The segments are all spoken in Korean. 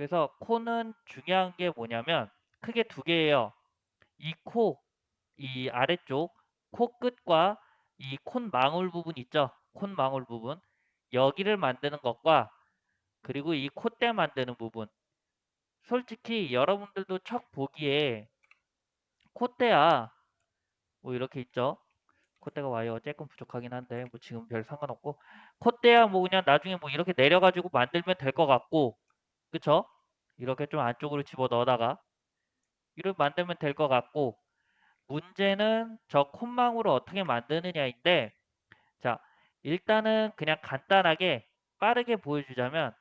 그래서 코는 중요한 게 뭐냐면 크게 두 개예요. 이 코, 이 아래쪽 코 끝과 이 콧망울 부분 있죠? 콧망울 부분. 여기를 만드는 것과 그리고 이 콧대 만드는 부분. 솔직히 여러분들도 척 보기에 콧대야 뭐 이렇게 있죠? 콧대가 와요. 조금 부족하긴 한데 뭐 지금 별 상관없고 콧대야 뭐 그냥 나중에 뭐 이렇게 내려가지고 만들면 될 것 같고 그쵸? 이렇게 좀 안쪽으로 집어 넣어다가 이렇게 만들면 될 것 같고 문제는 저 콧망울을 어떻게 만드느냐인데 자 일단은 그냥 간단하게 빠르게 보여주자면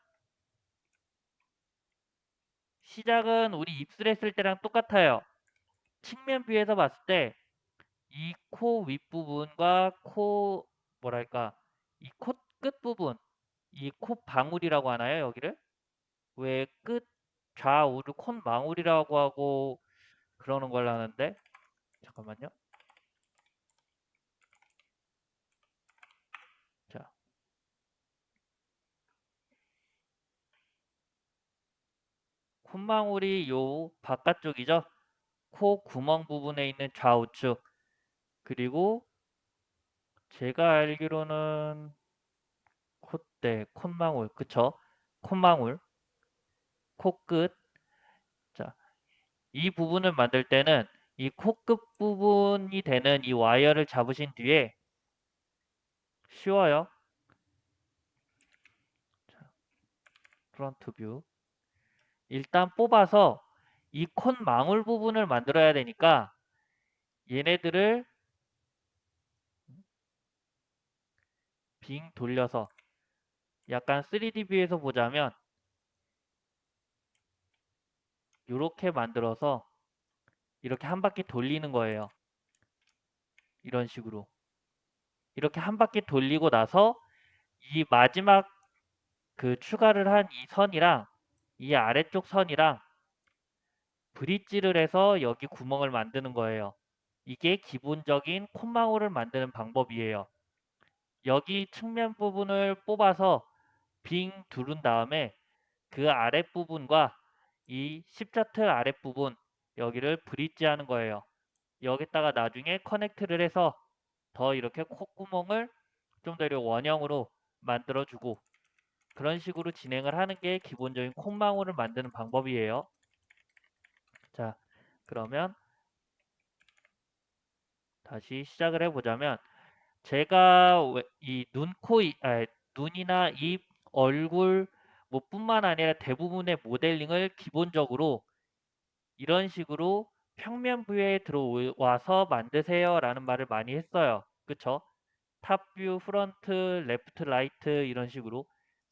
시작은 우리 입술 했을 때랑 똑같아요. 측면 뷰에서 봤을 때 이 코 윗부분과 코 뭐랄까 이 코 끝부분 이코 방울이라고 하나요 여기를 왜 끝 좌우를 콧망울이라고 하고 그러는 걸로 아는데? 잠깐만요. 자. 콧망울이 요 바깥쪽이죠? 코 구멍 부분에 있는 좌우측 그리고 제가 알기로는 콧대, 콧망울, 그쵸? 콧망울, 코끝. 자, 이 부분을 만들 때는 이 코끝 부분이 되는 이 와이어를 잡으신 뒤에 쉬워요. 자, 프런트 뷰. 일단 뽑아서 이 콧망울 부분을 만들어야 되니까 얘네들을 빙 돌려서 약간 3D 뷰에서 보자면 이렇게 만들어서 이렇게 한 바퀴 돌리는 거예요. 이런 식으로. 이렇게 한 바퀴 돌리고 나서 이 마지막 그 추가를 한 이 선이랑 이 아래쪽 선이랑 브릿지를 해서 여기 구멍을 만드는 거예요. 이게 기본적인 콧망울을 만드는 방법이에요. 여기 측면 부분을 뽑아서 빙 두른 다음에 그 아랫부분과 이 십자틀 아랫부분 여기를 브릿지 하는 거예요. 여기다가 나중에 커넥트를 해서 더 이렇게 콧구멍을 좀더 원형으로 만들어주고 그런 식으로 진행을 하는 게 기본적인 콧망울을 만드는 방법이에요. 자, 그러면 다시 시작을 해보자면 제가 이 눈, 코, 아, 눈이나 입, 얼굴 뭐 뿐만 아니라 대부분의 모델링을 기본적으로 이런 식으로 평면 뷰에 들어와서 만드세요 라는 말을 많이 했어요. 그쵸? 탑뷰, 프런트, 레프트, 라이트 이런 식으로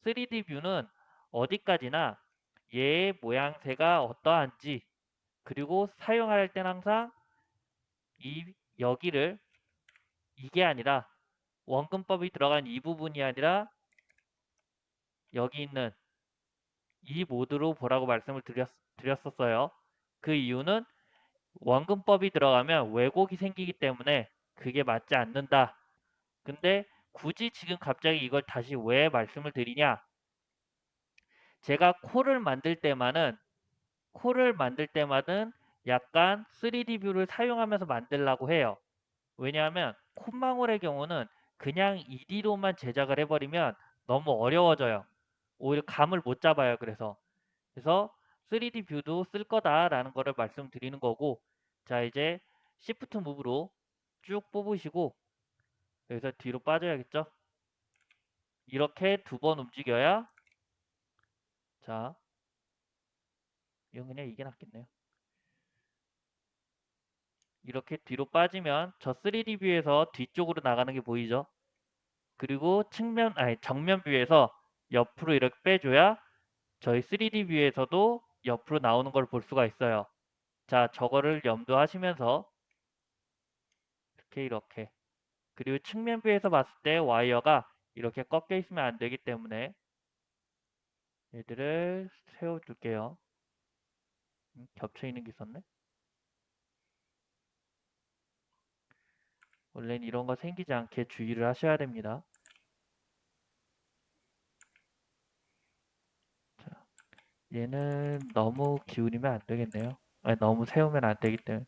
3D 뷰는 어디까지나 얘의 모양새가 어떠한지 그리고 사용할 땐 항상 이 여기를 이게 아니라 원근법이 들어간 이 부분이 아니라 여기 있는 이 모드로 보라고 말씀을 드렸, 드렸었어요. 그 이유는 원근법이 들어가면 왜곡이 생기기 때문에 그게 맞지 않는다. 근데 굳이 지금 갑자기 이걸 다시 왜 말씀을 드리냐? 제가 코를 만들 때만은 코를 만들 때마다 약간 3D 뷰를 사용하면서 만들라고 해요. 왜냐하면 콧망울의 경우는 그냥 2D로만 제작을 해버리면 너무 어려워져요. 오히려 감을 못 잡아요. 그래서 그래서 3D 뷰도 쓸 거다라는 거를 말씀드리는 거고 자 이제 Shift 무브로 쭉 뽑으시고 여기서 뒤로 빠져야겠죠? 이렇게 두 번 움직여야 자 이건 그냥 이게 낫겠네요. 이렇게 뒤로 빠지면 저 3D 뷰에서 뒤쪽으로 나가는 게 보이죠? 그리고 측면, 아니 정면 뷰에서 옆으로 이렇게 빼줘야 저희 3D 뷰에서도 옆으로 나오는 걸 볼 수가 있어요. 자, 저거를 염두하시면서 이렇게 이렇게 그리고 측면 뷰에서 봤을 때 와이어가 이렇게 꺾여 있으면 안 되기 때문에 얘들을 세워둘게요. 음, 겹쳐 있는 게 있었네. 원래는 이런 거 생기지 않게 주의를 하셔야 됩니다. 얘는 너무 기울이면 안 되겠네요. 아니, 너무 세우면 안 되기 때문에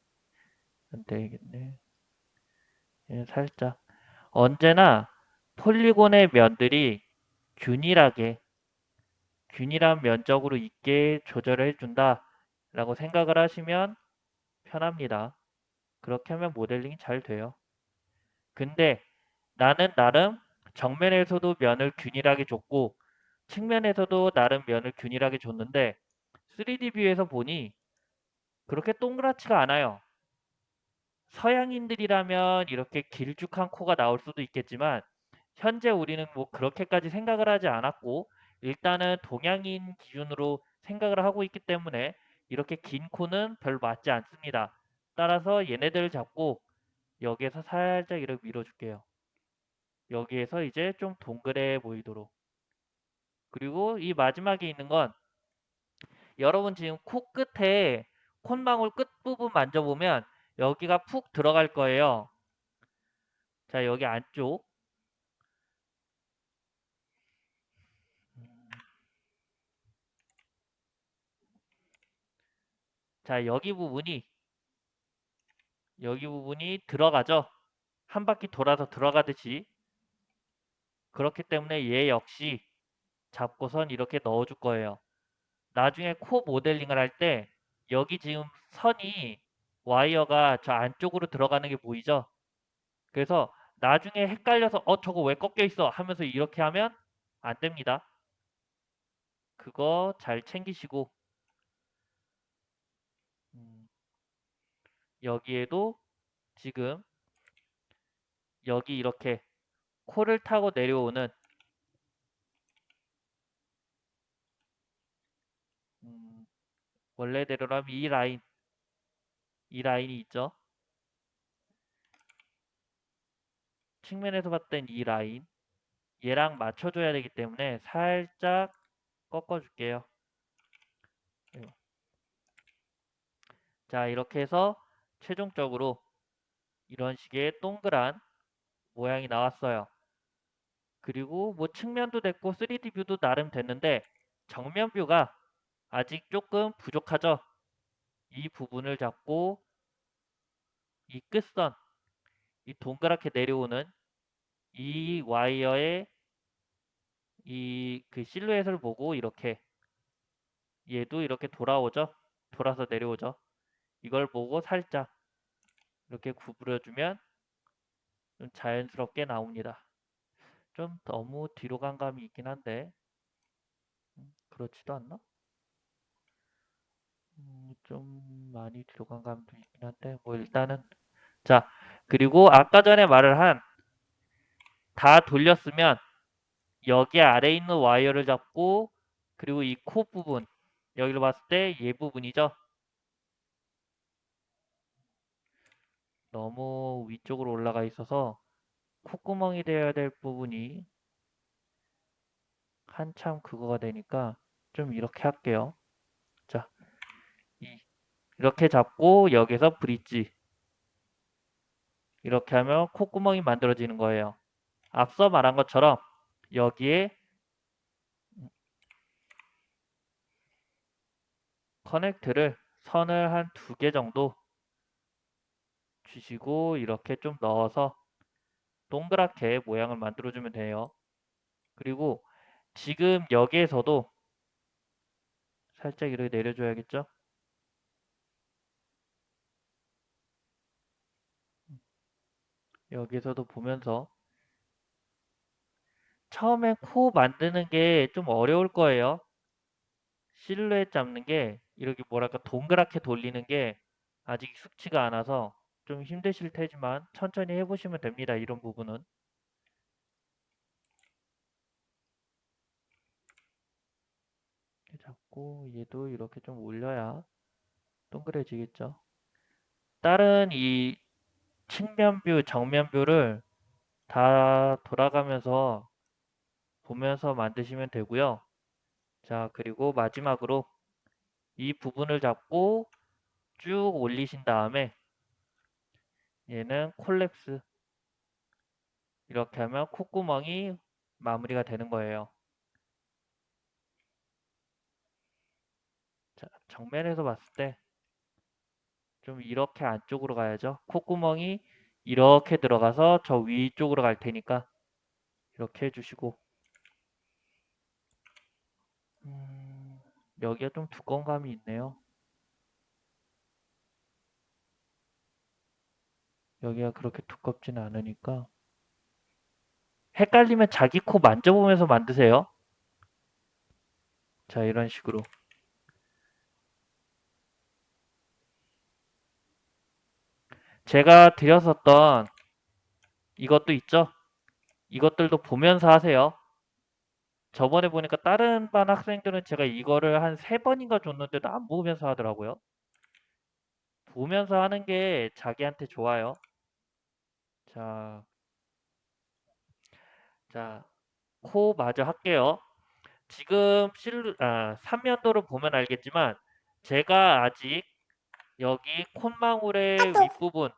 안 되겠네. 얘는 살짝 언제나 폴리곤의 면들이 균일하게 균일한 면적으로 있게 조절을 해준다 라고 생각을 하시면 편합니다. 그렇게 하면 모델링이 잘 돼요. 근데 나는 나름 정면에서도 면을 균일하게 줬고 측면에서도 나름 면을 균일하게 줬는데 3D 뷰에서 보니 그렇게 동그랗지가 않아요. 서양인들이라면 이렇게 길쭉한 코가 나올 수도 있겠지만 현재 우리는 뭐 그렇게까지 생각을 하지 않았고 일단은 동양인 기준으로 생각을 하고 있기 때문에 이렇게 긴 코는 별로 맞지 않습니다. 따라서 얘네들을 잡고 여기에서 살짝 이렇게 밀어줄게요. 여기에서 이제 좀 동그래 보이도록 그리고 이 마지막에 있는 건 여러분 지금 코 끝에 콧망울 끝부분 만져보면 여기가 푹 들어갈 거예요. 자 여기 안쪽 자 여기 부분이 여기 부분이 들어가죠. 한 바퀴 돌아서 들어가듯이 그렇기 때문에 얘 역시 잡고선 이렇게 넣어 줄 거예요. 나중에 코 모델링을 할 때 여기 지금 선이 와이어가 저 안쪽으로 들어가는 게 보이죠? 그래서 나중에 헷갈려서 어 저거 왜 꺾여 있어 하면서 이렇게 하면 안 됩니다. 그거 잘 챙기시고 음, 여기에도 지금 여기 이렇게 코를 타고 내려오는 음, 원래대로라면 이 라인 이 라인이 있죠. 측면에서 봤던 이 라인 얘랑 맞춰줘야 되기 때문에 살짝 꺾어줄게요. 자 이렇게 해서 최종적으로 이런 식의 동그란 모양이 나왔어요. 그리고 뭐 측면도 됐고 3D 뷰도 나름 됐는데 정면 뷰가 아직 조금 부족하죠. 이 부분을 잡고 이 끝선 이 동그랗게 내려오는 이 와이어의 이 그 실루엣을 보고 이렇게 얘도 이렇게 돌아오죠. 돌아서 내려오죠. 이걸 보고 살짝 이렇게 구부려주면 좀 자연스럽게 나옵니다. 좀 너무 뒤로 간 감이 있긴 한데 음, 그렇지도 않나? 음, 좀 많이 뒤로 간 감도 있긴 한데 뭐 일단은 자 그리고 아까 전에 말을 한 다 돌렸으면 여기 아래에 있는 와이어를 잡고 그리고 이 코 부분 여기를 봤을 때 얘 부분이죠. 너무 위쪽으로 올라가 있어서 콧구멍이 되어야 될 부분이 한참 그거가 되니까 좀 이렇게 할게요. 이렇게 잡고 여기서 브릿지 이렇게 하면 콧구멍이 만들어지는 거예요. 앞서 말한 것처럼 여기에 커넥트를 선을 한 두 개 정도 주시고 이렇게 좀 넣어서 동그랗게 모양을 만들어주면 돼요. 그리고 지금 여기에서도 살짝 이렇게 내려줘야겠죠? 여기서도 보면서 처음에 코 만드는 게 좀 어려울 거예요. 실루엣 잡는 게 이렇게 뭐랄까 동그랗게 돌리는 게 아직 익숙치가 않아서 좀 힘드실 테지만 천천히 해보시면 됩니다. 이런 부분은. 잡고 얘도 이렇게 좀 올려야 동그래지겠죠. 다른 이 측면 뷰, 정면 뷰를 다 돌아가면서 보면서 만드시면 되고요. 자, 그리고 마지막으로 이 부분을 잡고 쭉 올리신 다음에 얘는 콜랩스 이렇게 하면 콧구멍이 마무리가 되는 거예요. 정면에서 봤을 때 좀 이렇게 안쪽으로 가야죠. 콧구멍이 이렇게 들어가서 저 위쪽으로 갈 테니까 이렇게 해주시고 음, 여기가 좀 두꺼운 감이 있네요. 여기가 그렇게 두껍지는 않으니까 헷갈리면 자기 코 만져보면서 만드세요. 자 이런 식으로 제가 드렸었던 이것도 있죠? 이것들도 보면서 하세요. 저번에 보니까 다른 반 학생들은 제가 이거를 한 세 번인가 줬는데도 안 보면서 하더라고요. 보면서 하는 게 자기한테 좋아요. 자, 자, 코 마저 할게요. 지금 실루, 아, 3면도를 보면 알겠지만 제가 아직 여기 콧망울의 윗부분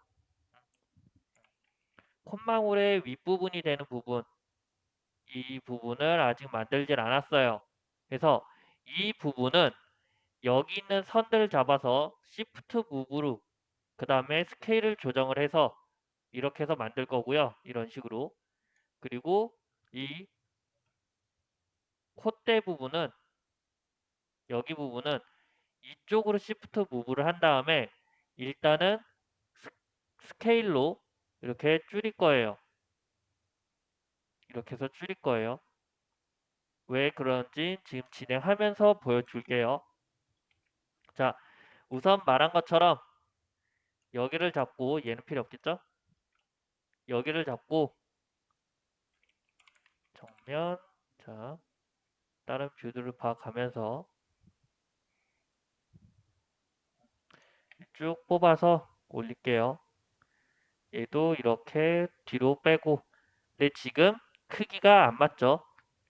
콧망울의 윗부분이 되는 부분 이 부분을 아직 만들질 않았어요. 그래서 이 부분은 여기 있는 선들을 잡아서 Shift 무브로 그 다음에 스케일을 조정을 해서 이렇게 해서 만들 거고요. 이런 식으로 그리고 이 콧대 부분은 여기 부분은 이쪽으로 Shift 무브를 한 다음에 일단은 스케일로 이렇게 줄일 거예요. 이렇게 해서 줄일 거예요. 왜 그런지 지금 진행하면서 보여줄게요. 자, 우선 말한 것처럼 여기를 잡고 얘는 필요 없겠죠? 여기를 잡고 정면 자 다른 뷰들을 봐가면서 쭉 뽑아서 올릴게요. 얘도 이렇게 뒤로 빼고 근데 지금 크기가 안 맞죠?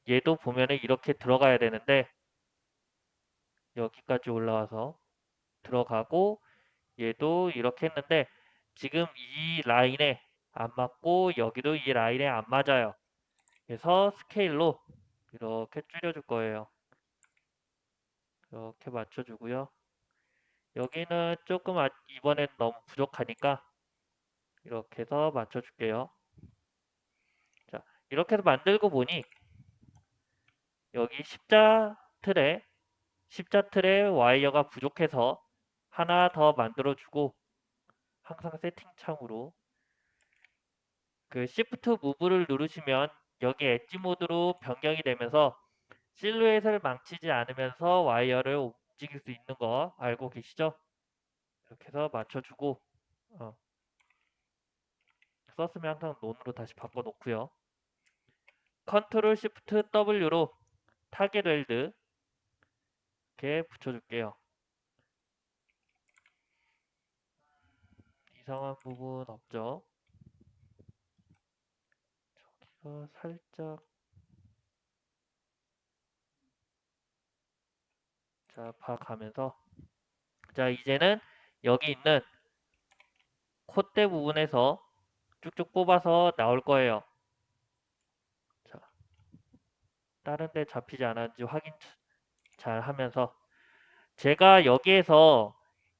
얘도 보면은 이렇게 들어가야 되는데 여기까지 올라와서 들어가고 얘도 이렇게 했는데 지금 이 라인에 안 맞고 여기도 이 라인에 안 맞아요. 그래서 스케일로 이렇게 줄여줄 거예요. 이렇게 맞춰주고요. 여기는 조금 아, 이번엔 너무 부족하니까 이렇게 해서 맞춰줄게요. 자, 이렇게 해서 만들고 보니 여기 십자 틀에 십자 틀에 와이어가 부족해서 하나 더 만들어주고 항상 세팅창으로 그 Shift 무브를 누르시면 여기 엣지 모드로 변경이 되면서 실루엣을 망치지 않으면서 와이어를 움직일 수 있는 거 알고 계시죠? 이렇게 해서 맞춰주고 어. 썼으면 항상 논으로 다시 바꿔 놓고요. 컨트롤 시프트 W로 타겟 웰드 이렇게 붙여줄게요. 이상한 부분 없죠? 저기가 살짝 자 봐가면서 자 이제는 여기 있는 콧대 부분에서 쭉쭉 뽑아서 나올 거예요. 자, 다른 데 잡히지 않았는지 확인 잘 하면서 제가 여기에서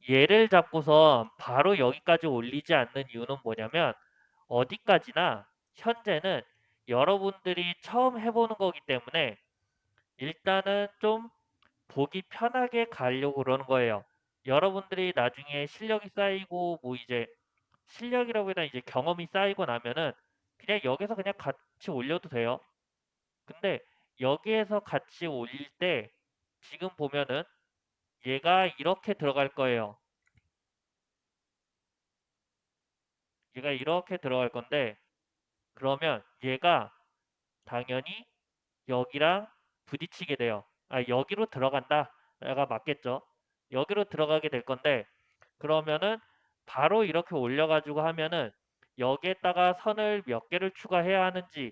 얘를 잡고서 바로 여기까지 올리지 않는 이유는 뭐냐면 어디까지나 현재는 여러분들이 처음 해보는 거기 때문에 일단은 좀 보기 편하게 가려고 그러는 거예요. 여러분들이 나중에 실력이 쌓이고 뭐 이제 실력이라고 해야 이제 경험이 쌓이고 나면은 그냥 여기서 그냥 같이 올려도 돼요. 근데 여기에서 같이 올릴 때 지금 보면은 얘가 이렇게 들어갈 거예요. 얘가 이렇게 들어갈 건데 그러면 얘가 당연히 여기랑 부딪히게 돼요. 아 여기로 들어간다. 가 맞겠죠. 여기로 들어가게 될 건데 그러면은 바로 이렇게 올려가지고 하면은 여기에다가 선을 몇 개를 추가해야 하는지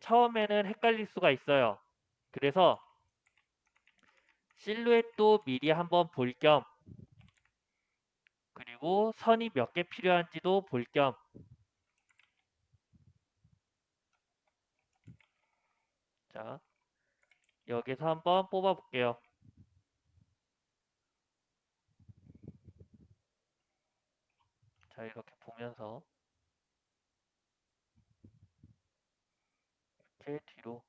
처음에는 헷갈릴 수가 있어요. 그래서 실루엣도 미리 한번 볼 겸 그리고 선이 몇 개 필요한지도 볼 겸 자, 여기서 한번 뽑아 볼게요. 자 이렇게 보면서 이렇게 뒤로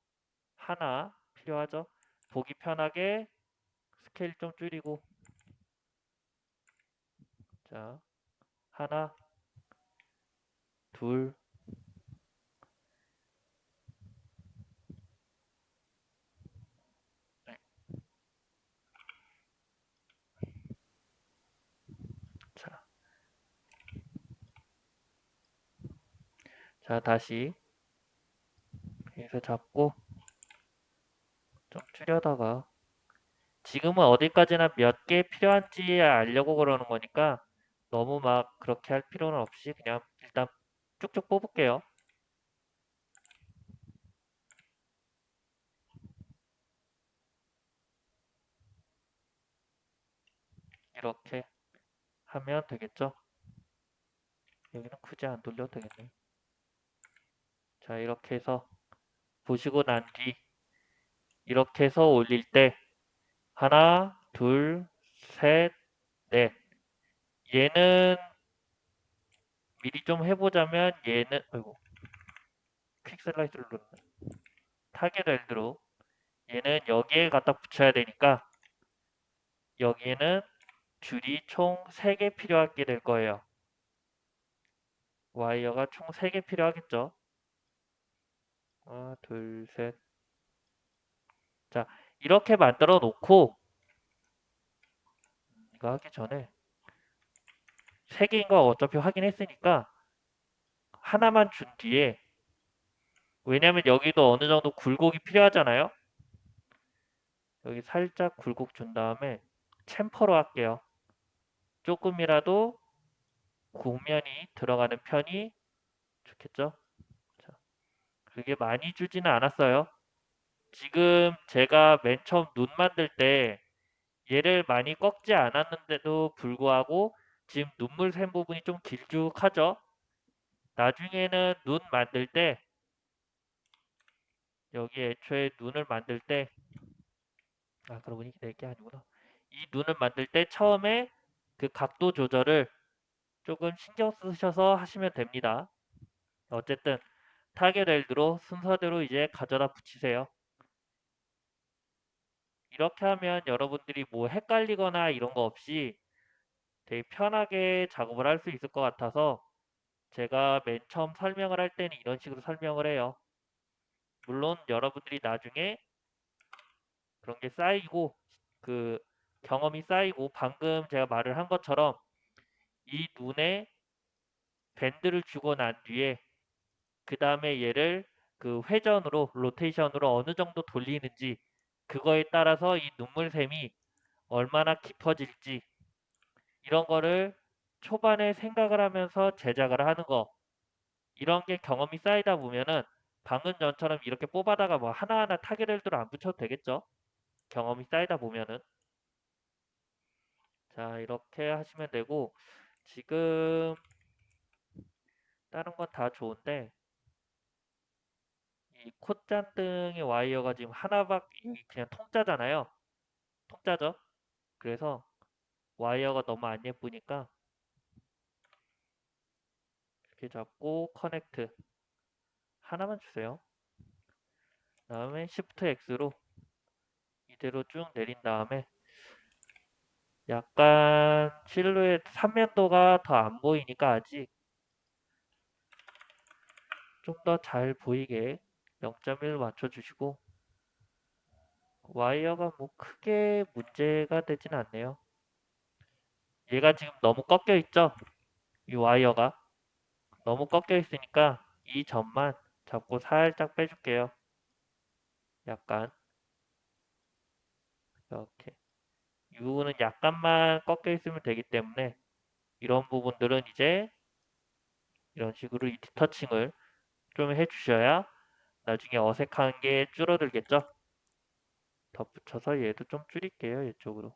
하나 필요하죠? 보기 편하게 스케일 좀 줄이고. 자 하나 둘 자 다시 여기서 잡고 좀 줄여다가 지금은 어디까지나 몇 개 필요한지 알려고 그러는 거니까 너무 막 그렇게 할 필요는 없이 그냥 일단 쭉쭉 뽑을게요. 이렇게 하면 되겠죠? 여기는 굳이 안 돌려도 되겠네. 자, 이렇게 해서 보시고 난 뒤 이렇게 해서 올릴 때 하나, 둘, 셋, 넷 얘는 미리 좀 해보자면 얘는 아이고 퀵 슬라이드를 눌렀네 타겟 웰드로 얘는 여기에 갖다 붙여야 되니까 여기에는 줄이 총 3개 필요하게 될 거예요. 와이어가 총 3개 필요하겠죠. 하나, 둘, 셋. 자, 이렇게 만들어 놓고 이거 하기 전에 3개인 거 어차피 확인했으니까 하나만 준 뒤에 왜냐면 여기도 어느 정도 굴곡이 필요하잖아요. 여기 살짝 굴곡 준 다음에 챔퍼로 할게요. 조금이라도 곡면이 들어가는 편이 좋겠죠? 자, 그게 많이 주지는 않았어요. 지금 제가 맨 처음 눈 만들 때 얘를 많이 꺾지 않았는데도 불구하고 지금 눈물 샘 부분이 좀 길쭉하죠? 나중에는 눈 만들 때 여기 애초에 눈을 만들 때 아, 그러고 보니 내게 아니구나. 이 눈을 만들 때 처음에 그 각도 조절을 조금 신경 쓰셔서 하시면 됩니다. 어쨌든 타겟 웰드로 순서대로 이제 가져다 붙이세요. 이렇게 하면 여러분들이 뭐 헷갈리거나 이런 거 없이 되게 편하게 작업을 할 수 있을 것 같아서 제가 맨 처음 설명을 할 때는 이런 식으로 설명을 해요. 물론 여러분들이 나중에 그런 게 쌓이고 그 경험이 쌓이고 방금 제가 말을 한 것처럼 이 눈에 밴드를 주고 난 뒤에 그 다음에 얘를 그 회전으로 로테이션으로 어느 정도 돌리는지 그거에 따라서 이 눈물샘이 얼마나 깊어질지 이런 거를 초반에 생각을 하면서 제작을 하는 거. 이런 게 경험이 쌓이다 보면은 방금 전처럼 이렇게 뽑아다가 뭐 하나하나 타겟을들어 안 붙여도 되겠죠? 경험이 쌓이다 보면은. 자 이렇게 하시면 되고 지금 다른 건 다 좋은데 이 콧잔등의 와이어가 지금 하나밖에 그냥 통짜잖아요. 통짜죠. 그래서 와이어가 너무 안 예쁘니까 이렇게 잡고 커넥트 하나만 주세요. 다음에 Shift X로 이대로 쭉 내린 다음에 약간 실루엣 삼면도가 더 안 보이니까 아직 좀 더 잘 보이게 0.1 맞춰주시고 와이어가 뭐 크게 문제가 되진 않네요. 얘가 지금 너무 꺾여 있죠? 이 와이어가 너무 꺾여 있으니까 이 점만 잡고 살짝 빼줄게요. 약간 이렇게 이 부분은 약간만 꺾여 있으면 되기 때문에 이런 부분들은 이제 이런 식으로 이 디터칭을 좀 해주셔야 나중에 어색한 게 줄어들겠죠? 덧붙여서 얘도 좀 줄일게요, 이쪽으로.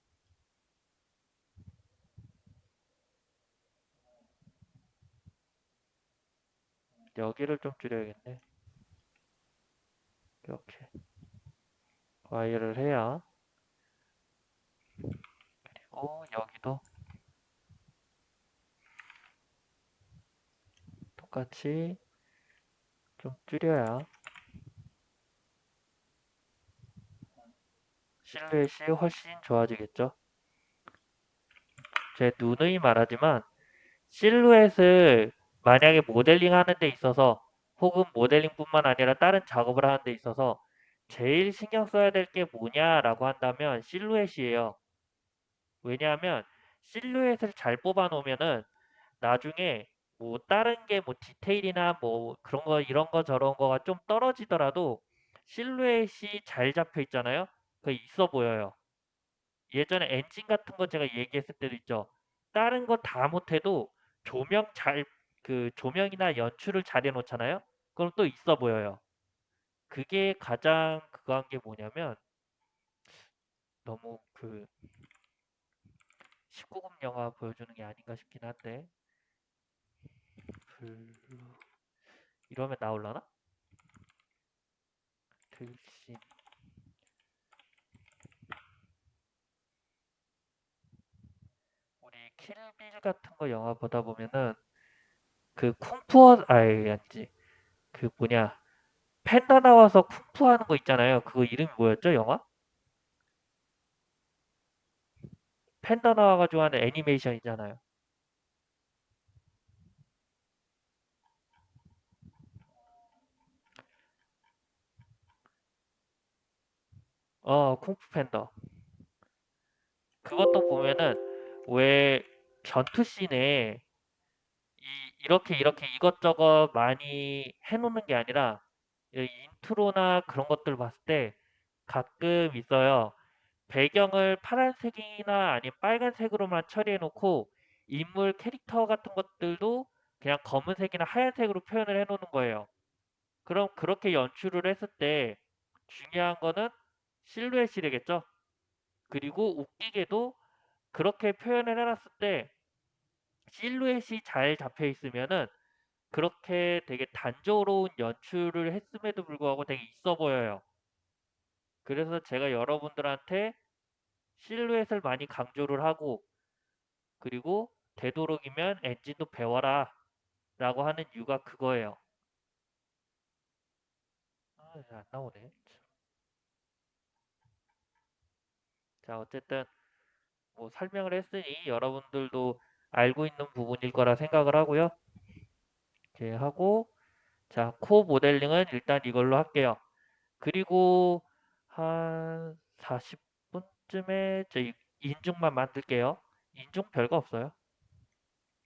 여기를 좀 줄여야겠네. 이렇게 와이어를 해야 그리고 여기도 똑같이 좀 줄여야 실루엣이 훨씬 좋아지겠죠. 제 누누이 말하지만 실루엣을 만약에 모델링 하는 데 있어서 혹은 모델링뿐만 아니라 다른 작업을 하는 데 있어서 제일 신경 써야 될 게 뭐냐라고 한다면 실루엣이에요. 왜냐하면 실루엣을 잘 뽑아 놓으면은 나중에 뭐 다른 게 뭐 디테일이나 뭐 그런 거 이런 거 저런 거가 좀 떨어지더라도 실루엣이 잘 잡혀 있잖아요. 그 있어 보여요. 예전에 엔진 같은 거 제가 얘기했을 때도 있죠. 다른 거 다 못해도 조명 잘 그 조명이나 연출을 잘 해놓잖아요. 그럼 또 있어 보여요. 그게 가장 그거 한 게 뭐냐면 너무 그 19금 영화 보여주는 게 아닌가 싶긴 한데 블루 이러면 나올라나? 글씨 우리 킬빌 같은 거 영화 보다 보면은 그 쿵푸어 아니지 그 뭐냐 팬더 나와서 쿵푸 하는 거 있잖아요. 그거 이름이 뭐였죠 영화? 팬더 나와가지고 하는 애니메이션이잖아요. 어, 쿵푸 팬더. 그것도 보면은 왜 전투 씬에 이, 이렇게 이렇게 이것저것 많이 해놓는 게 아니라 이 인트로나 그런 것들 봤을 때 가끔 있어요. 배경을 파란색이나 아니면 빨간색으로만 처리해 놓고 인물 캐릭터 같은 것들도 그냥 검은색이나 하얀색으로 표현을 해 놓는 거예요. 그럼 그렇게 연출을 했을 때 중요한 거는 실루엣이 되겠죠? 그리고 웃기게도 그렇게 표현을 해놨을 때 실루엣이 잘 잡혀 있으면은 그렇게 되게 단조로운 연출을 했음에도 불구하고 되게 있어 보여요. 그래서 제가 여러분들한테 실루엣을 많이 강조를 하고 그리고 되도록이면 엔진도 배워라 라고 하는 이유가 그거예요. 아, 안 나오네. 자, 어쨌든 뭐 설명을 했으니 여러분들도 알고 있는 부분일 거라 생각을 하고요. 이렇게 하고 자, 코 모델링은 일단 이걸로 할게요. 그리고 한 40분쯤에 저희 인중만 만들게요. 인중 별거 없어요.